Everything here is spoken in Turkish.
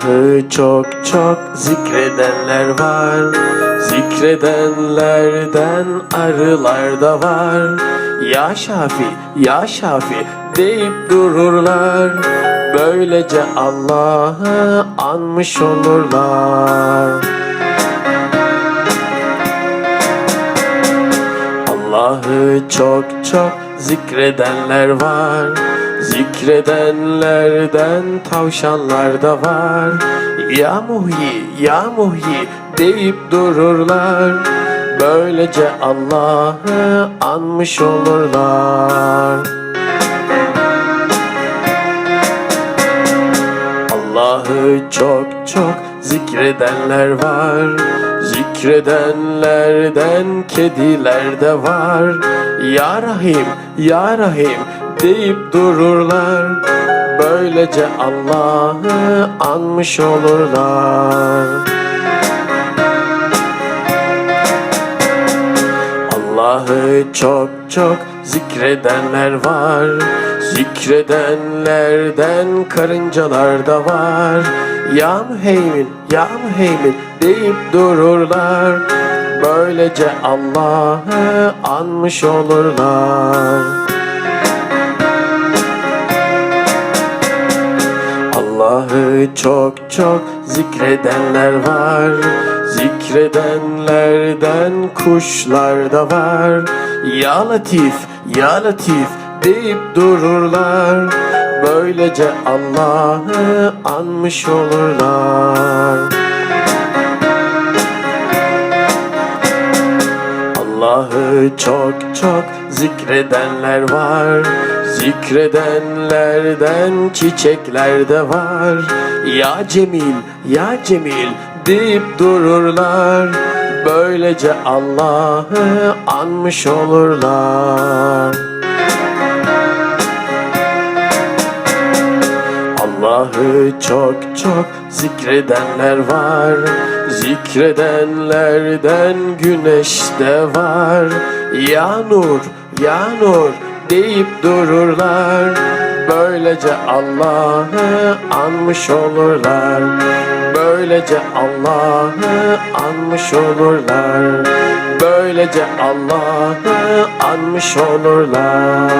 Allah'ı çok çok zikredenler var. Zikredenlerden arılar da var. Ya Şafi, Ya Şafi deyip dururlar. Böylece Allah'ı anmış olurlar. Allah'ı çok çok zikredenler var Zikredenlerden tavşanlar da var. Ya Muhyi, Ya Muhyi deyip dururlar. Böylece Allah'ı anmış olurlar. Allah'ı çok çok zikredenler var. Zikredenlerden kediler de var. Ya Rahim, Ya Rahim deyip dururlar. Böylece Allah'ı anmış olurlar. Allah'ı çok çok zikredenler var. Zikredenlerden karıncalar da var. Ya müheymin, ya müheymin deyip dururlar. Böylece Allah'ı anmış olurlar Allah'ı çok çok zikredenler var. Zikredenlerden kuşlar da var. Ya Latif, Ya Latif deyip dururlar. Böylece Allah'ı anmış olurlar. Allah'ı çok çok zikredenler var. Zikredenlerden çiçekler de var. Ya Cemil, Ya Cemil deyip dururlar. Böylece Allah'ı anmış olurlar Allah'ı çok çok zikredenler var. Zikredenlerden güneş de var. Ya Nur, Ya Nur deyip dururlar. Böylece Allah'ı anmış olurlar. Böylece Allah'ı anmış olurlar. Böylece Allah'ı anmış olurlar